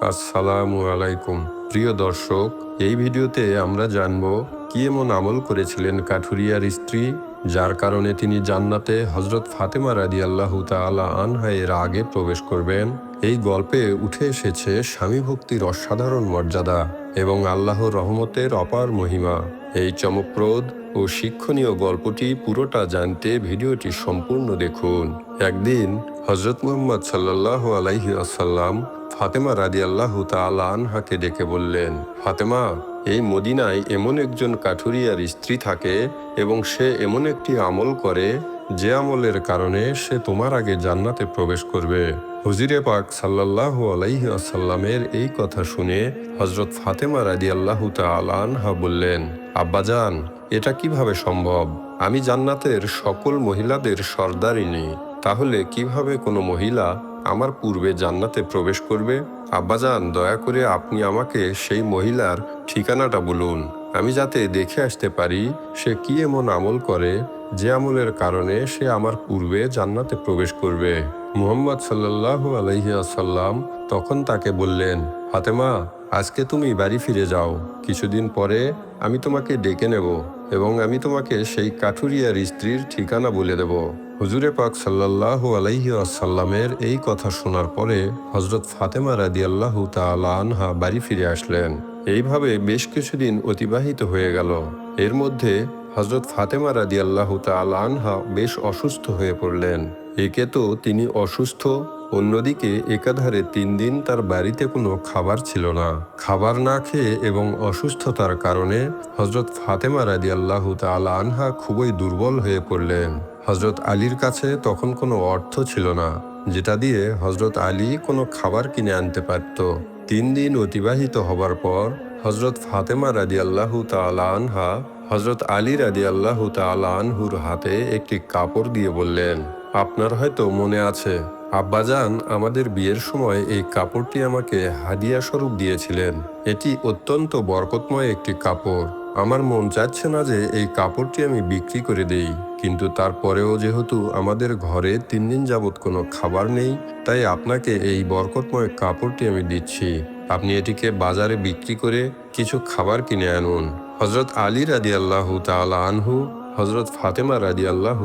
আসসালামু আলাইকুম। প্রিয় দর্শক, এই ভিডিওতে আমরা জানব কি এমন আমল করেছিলেন কাঠুরিয়ার স্ত্রী, যার কারণে তিনি জান্নাতে হজরত ফাতেমা রাদি আল্লাহ তালা আনহা এর আগে প্রবেশ করবেন। এই গল্পে উঠে এসেছে স্বামী ভক্তির অসাধারণ মর্যাদা এবং আল্লাহর রহমতের অপার মহিমা। এই চমকপ্রদ ও শিক্ষণীয় গল্পটি পুরোটা জানতে ভিডিওটি সম্পূর্ণ দেখুন। একদিন হজরত মোহাম্মদ সাল্লাহ আলাইহি আসাল্লাম ফাতেমা রাদি আল্লাহ আনহাকে ডেকে বললেন, ফাতেমা, এই মদিনায় এমন একজন কাঠুরিয়ার স্ত্রী থাকে এবং সে এমন একটি আমল করে যে আমলের কারণে সে তোমার আগে জান্নাতে প্রবেশ করবে। হুজিরে পাক সাল্লাহ আলাইহি আসাল্লামের এই কথা শুনে হজরত ফাতেমা রাদি আল্লাহ আনহা বললেন আব্বাজান এটা কীভাবে সম্ভব? আমি জান্নাতের সকল মহিলাদের সর্দারিনী, তাহলে কীভাবে কোনো মহিলা আমার পূর্বে জান্নাতে প্রবেশ করবে। আব্বাজান, দয়া করে আপনি আমাকে সেই মহিলার ঠিকানাটা বলুন। আমি যাতে দেখে আসতে পারি সে কি এমন আমল করে যে আমলের কারণে সে আমার পূর্বে জান্নাতে প্রবেশ করবে। মুহাম্মদ সাল্লাহ আলহিয়াসাল্লাম তখন তাকে বললেন, ফাতেমা, আজকে তুমি বাড়ি ফিরে যাও। কিছুদিন পরে আমি তোমাকে ডেকে নেব। এবং আমি তোমাকে সেই কাঠুরিয়ার স্ত্রীর ঠিকানা বলে দেব। হুজুরে পাক সাল্লাহ আলাইহি আসাল্লামের এই কথা শোনার পরে হজরত ফাতেমা রাদি আল্লাহ আনহা বাড়ি ফিরে আসলেন। এইভাবে বেশ কিছুদিন অতিবাহিত হয়ে গেল। এর মধ্যে হজরত ফাতেমা রাদি আল্লাহ আনহা বেশ অসুস্থ হয়ে পড়লেন। একে তো তিনি অসুস্থ অন্যদিকে, একাধারে তিন দিন তার বাড়িতে কোনো খাবার ছিল না। খাবার না খেয়ে এবং অসুস্থতার কারণে হজরত ফাতেমা রাদি আল্লাহ আনহা খুবই দুর্বল হয়ে পড়লেন। হজরত আলীর কাছে তখন কোনো অর্থ ছিল না, যেটা দিয়ে হজরত আলী কোনো খাবার কিনে আনতে পারত। তিন দিন অতিবাহিত হবার পর হজরত ফাতেমা রাদি আল্লাহ আনহা হজরত আলী রাদি আল্লাহ আনহুর হাতে একটি কাপড় দিয়ে বললেন, আপনার হয়তো মনে আছে আব্বাজান, আমাদের বিয়ের সময় এই কাপড়টি আমাকে হাদিয়া স্বরূপ দিয়েছিলেন। এটি অত্যন্ত বরকতময় একটি কাপড়। আমার মন চাচ্ছে না যে এই কাপড়টি আমি বিক্রি করে দেই, কিন্তু তারপরেও যেহেতু আমাদের ঘরে তিন দিন যাবৎ কোনো খাবার নেই, তাই আপনাকে এই বরকতময় কাপড়টি আমি দিচ্ছি। আপনি এটিকে বাজারে বিক্রি করে কিছু খাবার কিনে আনুন। হজরত আলী রাদি আল্লাহ তালা আনহু হজরত ফাতেমা রাদি আল্লাহ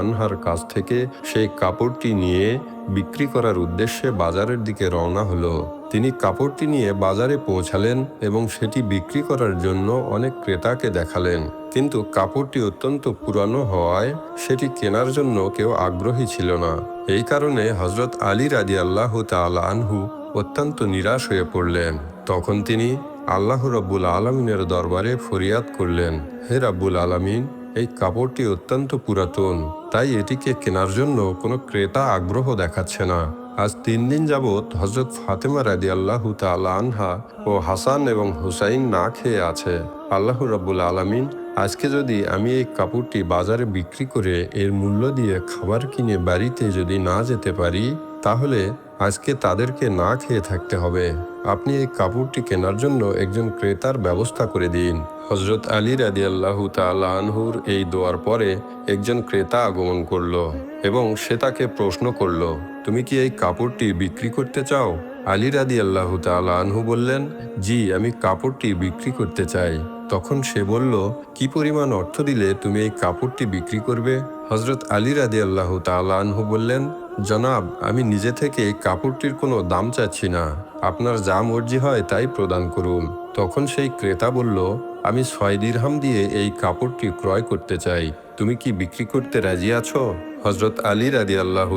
আনহার কাছ থেকে সেই কাপড়টি নিয়ে বিক্রি করার উদ্দেশ্যে বাজারের দিকে রওনা হলো। তিনি কাপড়টি নিয়ে বাজারে পৌঁছালেন এবং সেটি বিক্রি করার জন্য অনেক ক্রেতাকে দেখালেন। কিন্তু কাপড়টি অত্যন্ত পুরানো হওয়ায় সেটি কেনার জন্য কেউ আগ্রহী ছিল না। এই কারণে হজরত আলী রাদি আল্লাহ আনহু অত্যন্ত নিরাশ হয়ে পড়লেন। তখন তিনি আল্লাহ রব্বুল আলমিনের দরবারে ফরিয়াদ করলেন, হে রাব্বুল আলমিন এই কাপড়টি অত্যন্ত পুরাতন, তাই এটিকে কেনার জন্য কোনো ক্রেতা আগ্রহ দেখাচ্ছে না। আজ তিন দিন যাবৎ হজরত ফাতেমা রাদি আল্লাহ আনহা ও হাসান এবং হুসাইন না খেয়ে আছে। আল্লাহ রব্বুল আলমিন, আজকে যদি আমি এই কাপড়টি বাজারে বিক্রি করে এর মূল্য দিয়ে খাবার কিনে বাড়িতে যদি না যেতে পারি, তাহলে আজকে তাদেরকে না খেয়ে থাকতে হবে। আপনি এই কাপড়টি কেনার জন্য একজন ক্রেতার ব্যবস্থা করে দিন। হজরত আলী রাদি আল্লাহ আনহুর এই দোয়ার পরে একজন ক্রেতা আগমন করল এবং সে তাকে প্রশ্ন করল, তুমি কি এই কাপড়টি বিক্রি করতে চাও? আলী রাদি আল্লাহ আনহু বললেন, জি, আমি কাপড়টি বিক্রি করতে চাই। তখন সে বলল, কি পরিমাণ অর্থ দিলে তুমি এই কাপড়টি বিক্রি করবে? হজরত আলী রাদি আল্লাহ আনহু বললেন, জনাব, আমি নিজে থেকে এই কাপড়টির কোনো দাম চাচ্ছি না। আপনার যা মর্জি হয় তাই প্রদান করুন। তখন সেই ক্রেতা বলল আমি ছয় দিরহাম দিয়ে এই কাপড়টি ক্রয় করতে চাই। তুমি কি বিক্রি করতে রাজি আছো? হজরত আলী রাদি আল্লাহ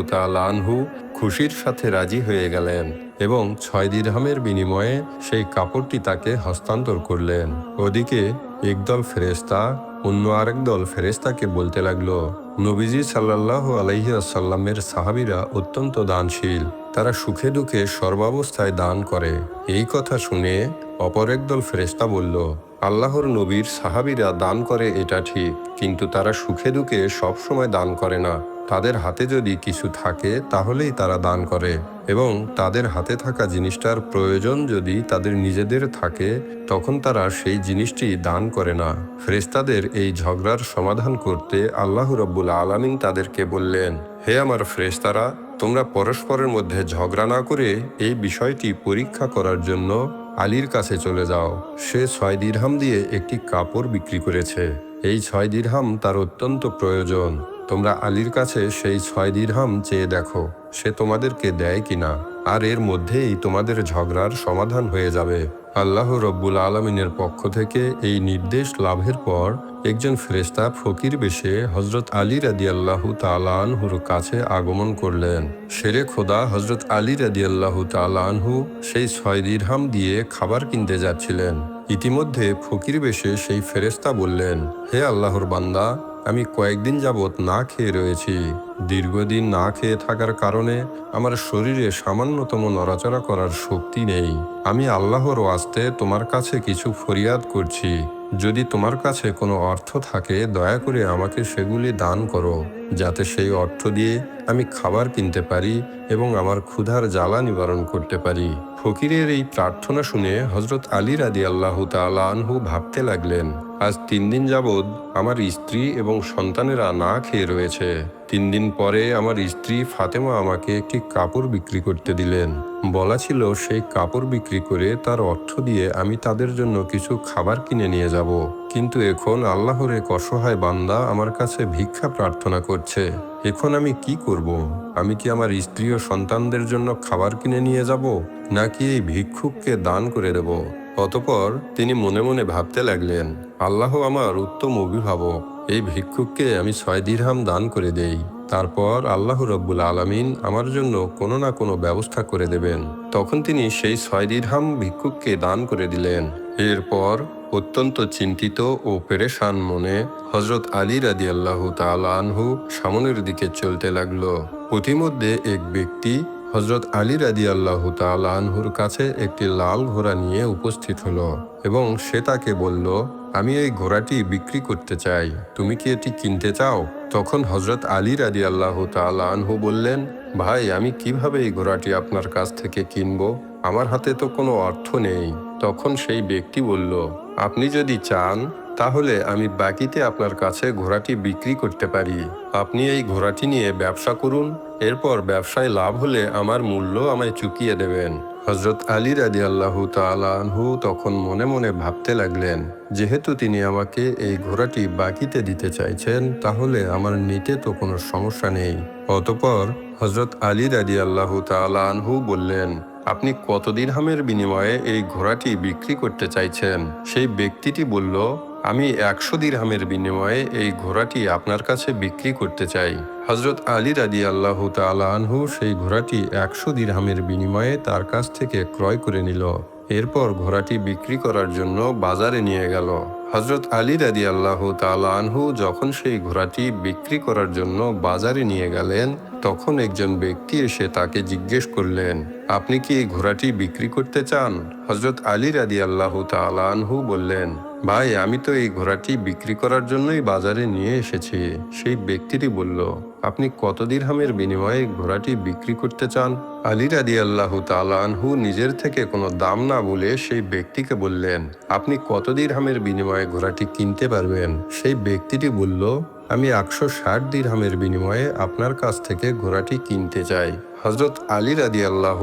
আনহু খুশির সাথে রাজি হয়ে গেলেন এবং ছয় দিরহামের বিনিময়ে সেই কাপড়টি তাকে হস্তান্তর করলেন। ওদিকে একদল ফেরেস্তা অন্য আরেক দল ফেরেস্তাকে বলতে লাগল, নবীজি সাল্লাহ আলাইসাল্লামের সাহাবিরা অত্যন্ত দানশীল। তারা সুখে দুঃখে সর্বাবস্থায় দান করে। এই কথা শুনে অপর একদল ফেরেস্তা বলল আল্লাহর নবীর সাহাবিরা দান করে এটা ঠিক, কিন্তু তারা সুখে দুঃখে সবসময় দান করে না। তাদের হাতে যদি কিছু থাকে, তাহলেই তারা দান করে। এবং তাদের হাতে থাকা জিনিসটার প্রয়োজন যদি তাদের নিজেদের থাকে, তখন তারা সেই জিনিসটি দান করে না। ফেরেস্তাদের এই ঝগড়ার সমাধান করতে আল্লাহ রব্বুল আলামিন তাদেরকে বললেন, হে আমার ফেরেস্তারা তোমরা পরস্পরের মধ্যে ঝগড়া না করে এই বিষয়টি পরীক্ষা করার জন্য আলীর কাছে চলে যাও। সে ছয় দিরহাম দিয়ে একটি কাপড় বিক্রি করেছে। এই ছয় দিরহাম তার অত্যন্ত প্রয়োজন। তোমরা আলীর কাছে সেই ছয় দিরহাম চেয়ে দেখো, সে তোমাদেরকে দেয় কিনা। আর এর মধ্যেই তোমাদের ঝগড়ার সমাধান হয়ে যাবে। আল্লাহ রব্বুল আলমিনের পক্ষ থেকে এই নির্দেশ লাভের পর একজন ফেরেস্তা ফকির বেশে হজরত আলী রাদি আল্লাহ তালানহুর কাছে আগমন করলেন। শেরে খোদা হজরত আলী রাদি আল্লাহ তালানহু সেই ছয় দিরহাম দিয়ে খাবার কিনতে যাচ্ছিলেন। ইতিমধ্যে ফকির বেশে সেই ফেরেস্তা বললেন, হে আল্লাহর বান্দা আমি কয়েকদিন যাবৎ না খেয়ে রয়েছি। দীর্ঘদিন না খেয়ে থাকার কারণে আমার শরীরে সামান্যতম নড়াচড়া করার শক্তি নেই। আমি আল্লাহর ওয়াস্তে তোমার কাছে কিছু ফরিয়াদ করছি। যদি তোমার কাছে কোনো অর্থ থাকে, দয়া করে আমাকে সেগুলি দান করো, যাতে সেই অর্থ দিয়ে আমি খাবার কিনতে পারি এবং আমার ক্ষুধার জ্বালা নিবারণ করতে পারি। ফকিরের এই প্রার্থনা শুনে হজরত আলী রাদি আল্লাহ আনহু ভাবতে লাগলেন আজ তিন দিন যাবৎ আমার স্ত্রী এবং সন্তানেরা না খেয়ে রয়েছে। তিন দিন পরে আমার স্ত্রী ফাতেমা আমাকে একটি কাপড় বিক্রি করতে দিলেন। বলা ছিল সেই কাপড় বিক্রি করে তার অর্থ দিয়ে আমি তাদের জন্য কিছু খাবার কিনে নিয়ে যাব। কিন্তু এখন আল্লাহর এক অসহায় বান্দা আমার কাছে ভিক্ষা প্রার্থনা করছে। এখন আমি কি করব? আমি কি আমার স্ত্রী ও সন্তানদের জন্য খাবার কিনে নিয়ে যাব? নাকি এই ভিক্ষুককে দান করে দেব? অতপর তিনি মনে মনে ভাবতে লাগলেন, আল্লাহ আমার উত্তম অভিভাবক, এই ভিক্ষুককে আমি ছয় দিরহাম দান করে দেই। তারপর আল্লাহ রব্বুল আলামিন আমার জন্য কোনো না কোনো ব্যবস্থা করে দেবেন। তখন তিনি সেই ছয় দিরহাম ভিক্ষুককে দান করে দিলেন। এরপর অত্যন্ত চিন্তিত ও পেরেশান মনে হজরত আলী রাদি আল্লাহ আনহু সামনের দিকে চলতে লাগল। পথিমধ্যে এক ব্যক্তি হজরত আলী রাদি আল্লাহ আনহুর কাছে একটি লাল ঘোড়া নিয়ে উপস্থিত হলো এবং সে তাকে বলল, আমি এই ঘোড়াটি বিক্রি করতে চাই। তুমি কি এটি কিনতে চাও? তখন হজরত আলী রাদি আল্লাহ আনহু বললেন, ভাই, আমি কীভাবে এই ঘোড়াটি আপনার কাছ থেকে কিনবো? আমার হাতে তো কোনো অর্থ নেই। তখন সেই ব্যক্তি বলল, আপনি যদি চান, তাহলে আমি বাকিতে আপনার কাছে ঘোড়াটি বিক্রি করতে পারি। আপনি এই ঘোড়াটি নিয়ে ব্যবসা করুন এরপর ব্যবসায় লাভ হলে আমার মূল্য আমায় চুকিয়ে দেবেন। হজরত আলী রাজি আল্লাহ তালাহু তখন মনে মনে ভাবতে লাগলেন, যেহেতু তিনি আমাকে এই ঘোড়াটি বাকিতে দিতে চাইছেন, তাহলে আমার নিতে তো কোনো সমস্যা নেই। অতপর হজরত আলী রাজি আল্লাহ তালাহু বললেন, আপনি কত দিরহামের বিনিময়ে এই ঘোড়াটি বিক্রি করতে চাইছেন? সেই ব্যক্তিটি বলল আমি একশো দিরহামের বিনিময়ে এই ঘোড়াটি আপনার কাছে বিক্রি করতে চাই। হজরত আলী রাদি আল্লাহ আনহু সেই ঘোড়াটি একশো দিরহামের বিনিময়ে তার কাছ থেকে ক্রয় করে নিল। এরপর ঘোড়াটি বিক্রি করার জন্য বাজারে নিয়ে গেল। হজরত আলী রাদি আল্লাহ আনহু যখন সেই ঘোড়াটি বিক্রি করার জন্য বাজারে নিয়ে গেলেন, তখন একজন ব্যক্তি এসে তাকে জিজ্ঞেস করলেন, আপনি কি এই ঘোড়াটি বিক্রি করতে চান? হজরত আলী রাদি আল্লাহ আনহু বললেন ভাই, আমি তো এই ঘোড়াটি বিক্রি করার জন্যই বাজারে নিয়ে এসেছি। সেই ব্যক্তিটি বলল, আপনি কত দিরহামের বিনিময়ে ঘোড়াটি বিক্রি করতে চান? আলী রাদি আল্লাহ তালানহু নিজের থেকে কোনো দাম না বলে সেই ব্যক্তিকে বললেন, আপনি কত দিরহামের বিনিময়ে ঘোড়াটি কিনতে পারবেন? সেই ব্যক্তিটি বলল আমি একশো ষাট দিরহামের বিনিময়ে আপনার কাছ থেকে ঘোড়াটি কিনতে চাই। হজরত আলী রাদি আল্লাহ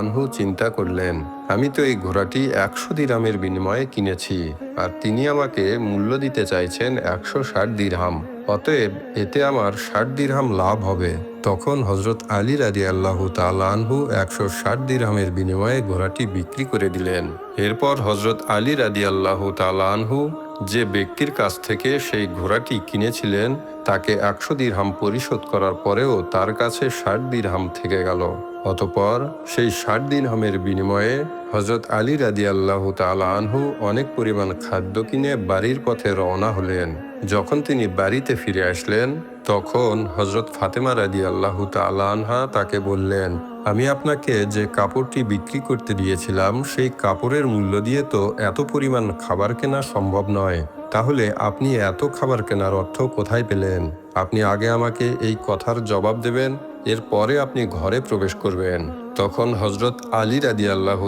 আনহু চিন্তা করলেন, আমি তো এই ঘোড়াটি একশো দিরহামের বিনিময়ে কিনেছি, আর তিনি আমাকে মূল্য দিতে চাইছেন একশো ষাট দিরহাম। অতএব এতে আমার ষাট দিরহাম লাভ হবে। তখন হজরত আলী রাজি আল্লাহ আনহু একশো ষাট দিরহামের বিনিময়ে ঘোড়াটি বিক্রি করে দিলেন। এরপর হজরত আলী রাজি আল্লাহ আনহু যে ব্যক্তির কাছ থেকে সেই ঘোড়াটি কিনেছিলেন, তাকে একশো দিরহাম পরিশোধ করার পরেও তার কাছে ষাট দিরহাম থেকে গেল। অতপর সেই ষাট দিরহামের বিনিময়ে হজরত আলী রাদি আল্লাহ আনহু অনেক পরিমাণ খাদ্য কিনে বাড়ির পথে রওনা হলেন। যখন তিনি বাড়িতে ফিরে আসলেন, তখন হজরত ফাতেমা রাদি আল্লাহ আনহা তাকে বললেন আমি আপনাকে যে কাপড়টি বিক্রি করতে দিয়েছিলাম, সেই কাপড়ের মূল্য দিয়ে তো এত পরিমাণ খাবার কেনা সম্ভব নয়। তাহলে আপনি এত খাবার কেনার অর্থ কোথায় পেলেন? আপনি আগে আমাকে এই কথার জবাব দেবেন, এরপরে আপনি ঘরে প্রবেশ করবেন। তখন হজরত আলী রাদি আল্লাহ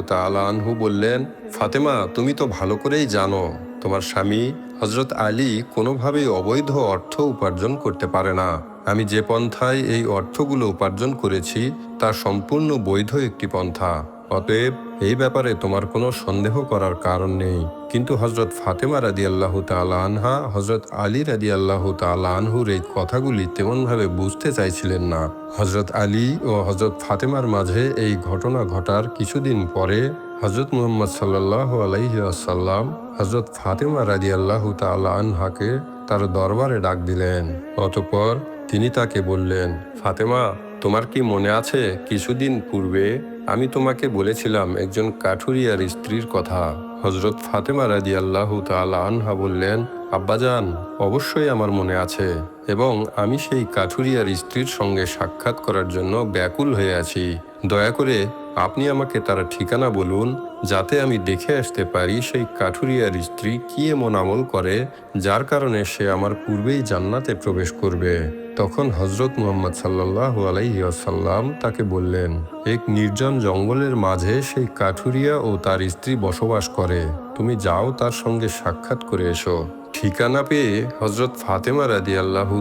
আনহু বললেন, ফাতেমা, তুমি তো ভালো করেই জানো, তোমার স্বামী হজরত আলী কোনোভাবেই অবৈধ অর্থ উপার্জন করতে পারে না। আমি যে পন্থায় এই অর্থগুলো উপার্জন করেছি, তা সম্পূর্ণ বৈধ একটি পন্থা। অতএব, এই ব্যাপারে তোমার কোনো সন্দেহ করার কারণ নেই। কিন্তু হজরত ফাতেমা রাদি আল্লাহ আনহা হজরত আলী রাদি আল্লাহ আনহুর এই কথাগুলি তেমনভাবে বুঝতে চাইছিলেন না। হজরত আলী ও হজরত ফাতেমার মাঝে এই ঘটনা ঘটার কিছুদিন পরে হজরত মুহাম্মদ সাল্লাহ আলাইহি আসাল্লাম হজরত ফাতেমা রাদি আল্লাহ আনহাকে তার দরবারে ডাক দিলেন। অতপর তিনি তাকে বললেন, ফাতেমা, তোমার কি মনে আছে কিছুদিন পূর্বে আমি তোমাকে বলেছিলাম একজন কাঠুরিয়ার স্ত্রীর কথা? হজরত ফাতেমা রাজি আল্লাহ আনহা বললেন, আব্বাজান, অবশ্যই আমার মনে আছে এবং আমি সেই কাঠুরিয়ার স্ত্রীর সঙ্গে সাক্ষাৎ করার জন্য ব্যাকুল হয়ে আছি। দয়া করে আপনি আমাকে তার ঠিকানা বলুন, যাতে আমি দেখে আসতে পারি সেই কাঠুরিয়ার স্ত্রী কি এমন আমল করে, যার কারণে সে আমার পূর্বেই জান্নাতে প্রবেশ করবে। তখন হজরত মুহাম্মদ সাল্লাহ আলাইসাল্লাম তাকে বললেন, এক নির্জন জঙ্গলের মাঝে সেই কাঠুরিয়া ও তার স্ত্রী বসবাস করে। তুমি যাও তার সঙ্গে সাক্ষাৎ করে এসো। ঠিকানা পেয়ে হজরত ফাতেমা রাদি আল্লাহু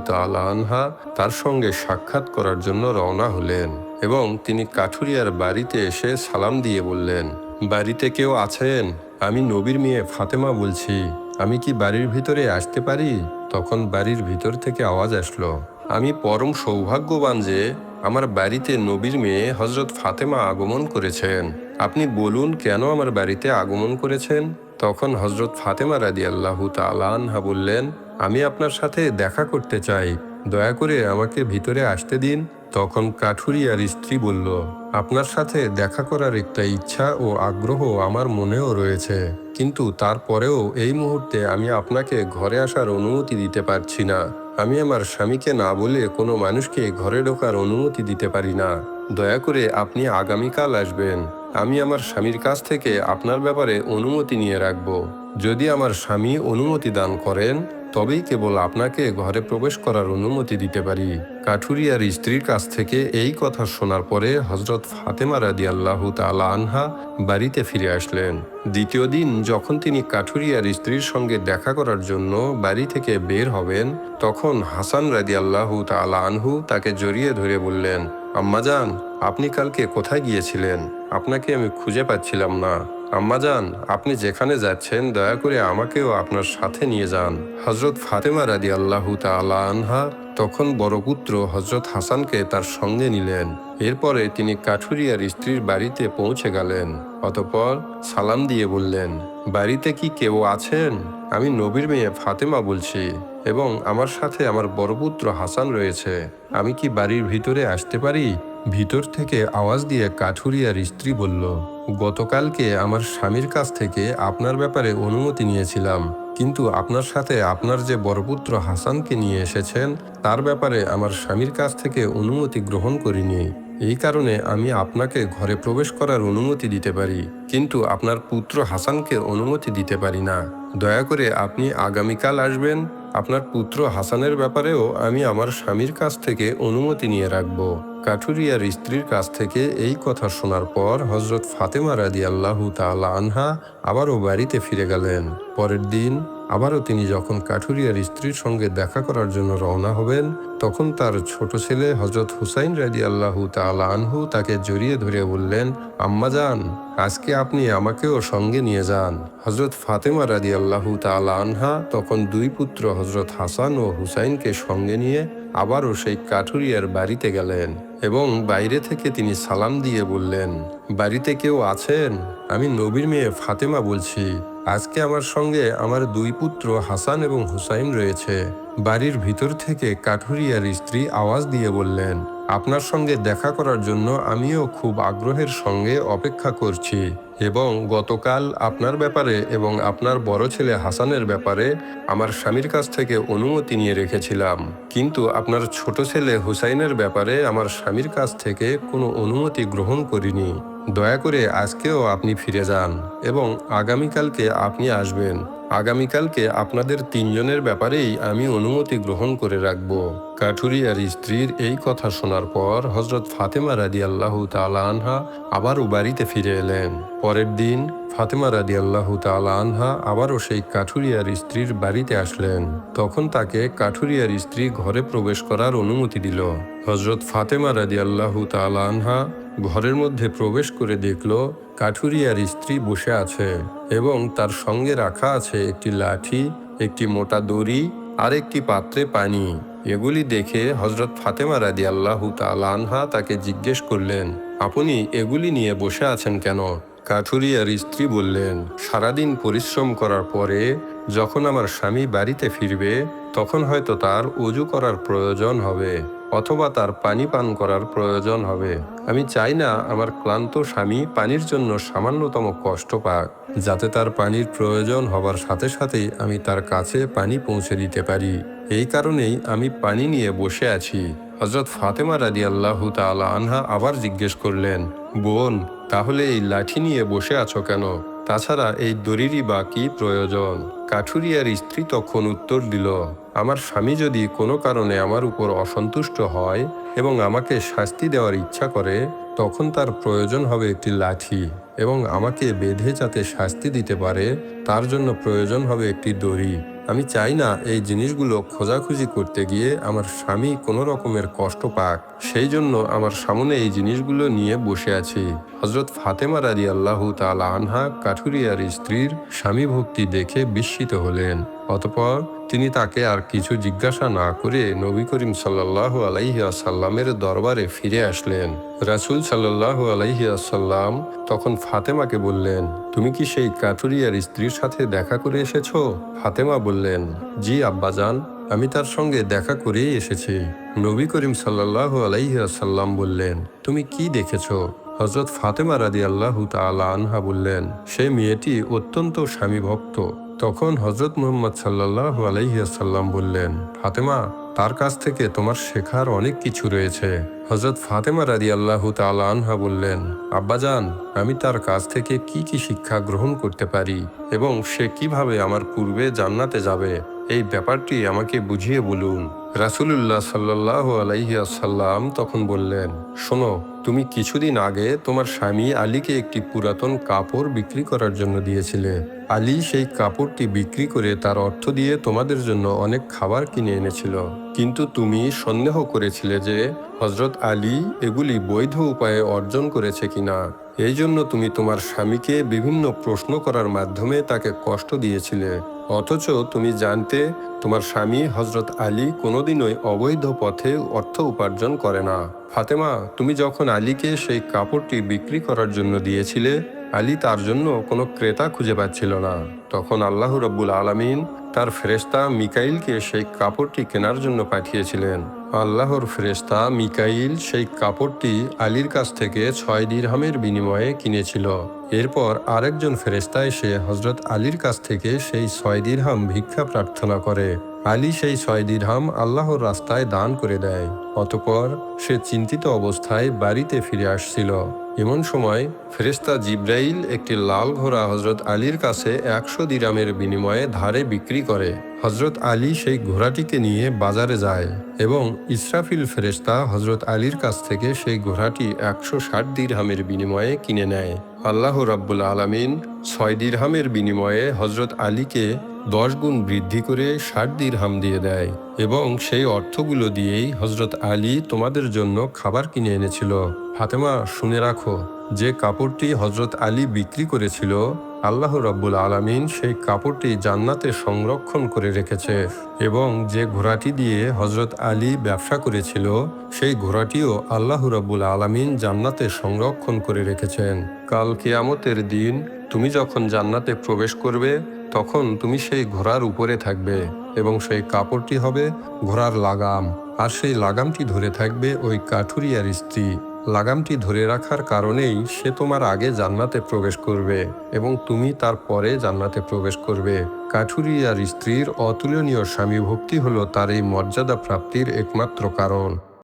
আনহা তার সঙ্গে সাক্ষাৎ করার জন্য রওনা হলেন এবং তিনি কাঠুরিয়ার বাড়িতে এসে সালাম দিয়ে বললেন, বাড়িতে কেউ আছেন? আমি নবীর মেয়ে ফাতেমা বলছি। আমি কি বাড়ির ভিতরে আসতে পারি? তখন বাড়ির ভিতর থেকে আওয়াজ আসলো। আমি পরম সৌভাগ্যবান যে আমার বাড়িতে নবীর মেয়ে হজরত ফাতেমা আগমন করেছেন। আপনি বলুন, কেন আমার বাড়িতে আগমন করেছেন? তখন হজরত ফাতেমা রাদি আল্লাহু তালানহা বললেন, আমি আপনার সাথে দেখা করতে চাই। দয়া করে আমাকে ভিতরে আসতে দিন। তখন কাঠুরিয়ার স্ত্রী বলল, আপনার সাথে দেখা করার একটা ইচ্ছা ও আগ্রহ আমার মনেও রয়েছে। কিন্তু তারপরেও এই মুহূর্তে আমি আপনাকে ঘরে আসার অনুমতি দিতে পারছি না। আমি আমার স্বামীকে না বলে কোনো মানুষকে ঘরে ঢোকার অনুমতি দিতে পারি না। দয়া করে আপনি আগামীকাল আসবেন। আমি আমার স্বামীর কাছ থেকে আপনার ব্যাপারে অনুমতি নিয়ে রাখব। যদি আমার স্বামী অনুমতি দান করেন তবেই কেবল আপনাকে ঘরে প্রবেশ করার অনুমতি দিতে পারি। কাঠুরিয়ার স্ত্রীর কাছ থেকে এই কথা শোনার পরে হজরত ফাতেমা রাদি আল্লাহ তালা আনহা বাড়িতে ফিরে আসলেন। দ্বিতীয় দিন যখন তিনি কাঠুরিয়ার স্ত্রীর সঙ্গে দেখা করার জন্য বাড়ি থেকে বের হবেন, তখন হাসান রাদি আল্লাহ তালা আনহু তাকে জড়িয়ে ধরে বললেন আম্মাজান আপনি কালকে কোথায় গিয়েছিলেন? আপনাকে আমি খুঁজে পাচ্ছিলাম না। আম্মাজান আপনি যেখানে যাচ্ছেন, দয়া করে আমাকেও আপনার সাথে নিয়ে যান। হজরত ফাতেমা রাদি আল্লাহ আনহা তখন বড় পুত্র হজরত হাসানকে তার সঙ্গে নিলেন। এরপরে তিনি কাঠুরিয়ার স্ত্রীর বাড়িতে পৌঁছে গেলেন। অতপর সালাম দিয়ে বললেন, বাড়িতে কি কেউ আছেন? আমি নবীর মেয়ে ফাতেমা বলছি এবং আমার সাথে আমার বড় পুত্র হাসান রয়েছে। আমি কি বাড়ির ভিতরে আসতে পারি? ভিতর থেকে আওয়াজ দিয়ে কাঠুরিয়ার স্ত্রী বলল, গতকালকে আমার স্বামীর কাছ থেকে আপনার ব্যাপারে অনুমতি নিয়েছিলাম, কিন্তু আপনার সাথে আপনার যে বরপুত্র হাসানকে নিয়ে এসেছেন, তার ব্যাপারে আমার স্বামীর কাছ থেকে অনুমতি গ্রহণ করিনি। এই কারণে আমি আপনাকে ঘরে প্রবেশ করার অনুমতি দিতে পারি, কিন্তু আপনার পুত্র হাসানকে অনুমতি দিতে পারি না। দয়া করে আপনি আগামীকাল আসবেন। আপনার পুত্র হাসানের ব্যাপারেও আমি আমার স্বামীর কাছ থেকে অনুমতি নিয়ে রাখব। কাঠুরিয়ার স্ত্রীর কাছ থেকে এই কথা শোনার পর হজরত ফাতেমা রাদি আল্লাহু তালা আনহা আবারও বাড়িতে ফিরে গেলেন। পরের দিন আবারও তিনি যখন কাঠুরিয়ার স্ত্রীর সঙ্গে দেখা করার জন্য রওনা হবেন, তখন তার ছোট ছেলে হজরত হুসাইন রাজি আল্লাহু তালা আনহু তাকে জড়িয়ে ধরে বললেন, আম্মা যান আজকে আপনি আমাকেও সঙ্গে নিয়ে যান। হজরত ফাতেমা রাজি আল্লাহু আনহা তখন দুই পুত্র হজরত হাসান ও হুসাইনকে সঙ্গে নিয়ে আবারও সেই কাঠুরিয়ার বাড়িতে গেলেন এবং বাইরে থেকে তিনি সালাম দিয়ে বললেন, বাড়িতে কেউ আছেন? আমি নবীর মেয়ে ফাতেমা বলছি। আজকে আমার সঙ্গে আমার দুই পুত্র হাসান এবং হুসাইন রয়েছে। বাড়ির ভিতর থেকে কাঠুরিয়ার স্ত্রী আওয়াজ দিয়ে বললেন আপনার সঙ্গে দেখা করার জন্য আমিও খুব আগ্রহের সঙ্গে অপেক্ষা করছি এবং গতকাল আপনার ব্যাপারে এবং আপনার বড় ছেলে হাসানের ব্যাপারে আমার স্বামীর কাছ থেকে অনুমতি নিয়ে রেখেছিলাম। কিন্তু আপনার ছোট ছেলে হুসাইনের ব্যাপারে আমার স্বামীর কাছ থেকে কোনো অনুমতি গ্রহণ করিনি। দয়া করে আজকেও আপনি ফিরে যান এবং আগামীকালকে আপনি আসবেন। আগামীকালকে আপনাদের তিনজনের ব্যাপারেই আমি অনুমতি গ্রহণ করে রাখব। কাঠুরিয়ার স্ত্রীর এই কথা শোনার পর হজরত ফাতেমা রাদি আল্লাহ আনহা আবারও বাড়িতে ফিরে এলেন। পরের দিন ফাতেমা রাদি আল্লাহ আনহা আবারও সেই কাঠুরিয়ার স্ত্রীর বাড়িতে আসলেন। তখন তাকে কাঠুরিয়ার স্ত্রী ঘরে প্রবেশ করার অনুমতি দিল। হজরত ফাতেমা রাদি আল্লাহ আনহা ঘরের মধ্যে প্রবেশ করে দেখল কাঠুরিয়ার স্ত্রী বসে আছে এবং তার সঙ্গে রাখা আছে একটি লাঠি, একটি মোটা দড়ি, আর একটি পাত্রে পানি। এগুলি দেখে হজরত ফাতেমা রাদি আল্লাহ আনহা তাকে জিজ্ঞেস করলেন, আপনি এগুলি নিয়ে বসে আছেন কেন? কাঠুরিয়ার স্ত্রী বললেন, সারাদিন পরিশ্রম করার পরে যখন আমার স্বামী বাড়িতে ফিরবে, তখন হয়তো তার উজু করার প্রয়োজন হবে। অথবা তার পানি পান করার প্রয়োজন হবে। আমি চাই না আমার ক্লান্ত স্বামী পানির জন্য সামান্যতম কষ্ট পাক, যাতে তার পানির প্রয়োজন হবার সাথে সাথেই আমি তার কাছে পানি পৌঁছে দিতে পারি। এই কারণেই আমি পানি নিয়ে বসে আছি। হজরত ফাতেমা রাদি আল্লাহ তালা আনহা আবার জিজ্ঞেস করলেন, বোন, তাহলে এই লাঠি নিয়ে বসে আছো কেন? তাছাড়া এই দড়িরই বা কি প্রয়োজন? কাঠুরিয়ার স্ত্রী তখন উত্তর দিল, আমার স্বামী যদি কোনো কারণে আমার উপর অসন্তুষ্ট হয় এবং আমাকে শাস্তি দেওয়ার ইচ্ছা করে, তখন তার প্রয়োজন হবে একটি লাঠি এবং আমাকে বেঁধে যাতে শাস্তি দিতে পারে, তার জন্য প্রয়োজন হবে একটি দড়ি। আমি চাই না এই জিনিসগুলো খোঁজাখুঁজি করতে গিয়ে আমার স্বামী কোনো রকমের কষ্ট পাক। সেই জন্য আমার সামনে এই জিনিসগুলো নিয়ে বসে আছি। হজরত ফাতেমার আলী আল্লাহ তালা আনহা কাঠুরিয়ার স্ত্রীর স্বামী ভক্তি দেখে বিস্মিত হলেন। অতপর তিনি তাকে আর কিছু জিজ্ঞাসা না করে নবী করিম সাল্লাহ আলাইসাল্লামের দরবারে ফিরে আসলেন। রাসুল সাল্লাহ আলাইসাল্লাম তখন ফাতেমাকে বললেন, তুমি কি সেই কাঠুরিয়ার স্ত্রীর সাথে দেখা করে এসেছ? ফাতেমা বললেন, জি আব্বাজান, আমি তার সঙ্গে দেখা করেই এসেছি। নবী করিম সাল্লাহ আলাইসাল্লাম বললেন, তুমি কি দেখেছ? হজরত ফাতেমা রাদি আল্লাহ আনহা বললেন, সে মেয়েটি অত্যন্ত স্বামী ভক্ত তখন হজরত মুহম্মদ সাল্লাহ আলাইসাল্লাম বললেন, ফাতেমা, তার কাছ থেকে তোমার শেখার অনেক কিছু রয়েছে। হজরত ফাতেমা রাজি আল্লাহ আনহা বললেন, আব্বাজান, আমি তার কাছ থেকে কি কি শিক্ষা গ্রহণ করতে পারি এবং সে কীভাবে আমার পূর্বে জান্নাতে যাবে? এই ব্যাপারটি আমাকে বুঝিয়ে বলুন। রাসুলুল্লাহ সাল্লাহ আলাইসাল্লাম তখন বললেন, শোনো, তুমি কিছুদিন আগে তোমার স্বামী আলীকে একটি পুরাতন কাপড় বিক্রি করার জন্য দিয়েছিলে। আলী সেই কাপড়টি বিক্রি করে তার অর্থ দিয়ে তোমাদের জন্য অনেক খাবার কিনে এনেছিল। কিন্তু তুমি সন্দেহ করেছিলে যে হজরত আলী এগুলি বৈধ উপায়ে অর্জন করেছে কিনা। এই জন্য তুমি তোমার স্বামীকে বিভিন্ন প্রশ্ন করার মাধ্যমে তাকে কষ্ট দিয়েছিলে। অথচ তুমি জানতে তোমার স্বামী হজরত আলী কোনোদিনই অবৈধ পথে অর্থ উপার্জন করে না। ফাতেমা, তুমি যখন আলীকে সেই কাপড়টি বিক্রি করার জন্য দিয়েছিলে আলী তার জন্য কোনো ক্রেতা খুঁজে পাচ্ছিল না। তখন আল্লাহ রব্বুল আলমিন তার ফেরেস্তা মিকাইলকে সেই কাপড়টি কেনার জন্য পাঠিয়েছিলেন। আল্লাহর ফেরেস্তা মিকাইল সেই কাপড়টি আলীর কাছ থেকে ছয় দিরহামের বিনিময়ে কিনেছিল। এরপর আরেকজন ফেরেস্তা এসে হজরত আলীর কাছ থেকে সেই ছয় দিরহাম ভিক্ষা প্রার্থনা করে। আলী সেই ছয় দিরহাম আল্লাহর রাস্তায় দান করে দেয়। অতপর সে চিন্তিত অবস্থায় বাড়িতে ফিরে আসছিল। এমন সময় ফেরেস্তা জিব্রাইল একটি লাল ঘোড়া হজরত আলীর কাছে একশো দিরামের বিনিময়ে ধারে বিক্রি করে। হজরত আলী সেই ঘোড়াটিকে নিয়ে বাজারে যায় এবং ইসরাফিল ফেরেস্তা হজরত আলীর কাছ থেকে সেই ঘোড়াটি একশো ষাট দিরহামের বিনিময়ে কিনে নেয়। আল্লাহ রাব্বুল আলমিন ছয় দিরহামের বিনিময়ে হজরত আলীকে দশ গুণ বৃদ্ধি করে ষাট দিরহাম দিয়ে দেয় এবং সেই অর্থগুলো দিয়েই হজরত আলী তোমাদের জন্য খাবার কিনে এনেছিল। ফাতেমা, শুনে রাখো, যে কাপড়টি হজরত আলী বিক্রি করেছিল, আল্লাহ রব্বুল আলমিন সেই কাপড়টি জান্নাতে সংরক্ষণ করে রেখেছে এবং যে ঘোড়াটি দিয়ে হজরত আলী ব্যবসা করেছিল, সেই ঘোড়াটিও আল্লাহ রব্বুল আলমিন জান্নাতে সংরক্ষণ করে রেখেছেন। কাল কেয়ামতের দিন তুমি যখন জান্নাতে প্রবেশ করবে তখন তুমি সেই ঘোড়ার উপরে থাকবে এবং সেই কাপড়টি হবে ঘোড়ার লাগাম। আর সেই লাগামটি ধরে থাকবে ওই কাঠুরিয়ার স্ত্রী। লাগামটি ধরে রাখার কারণেই সে তোমার আগে জান্নাতে প্রবেশ করবে এবং তুমি তার পরে জান্নাতে প্রবেশ করবে। কাঠুরিয়ার স্ত্রীর অতুলনীয় স্বামী ভক্তি হলো তার এই মর্যাদা প্রাপ্তির একমাত্র কারণ।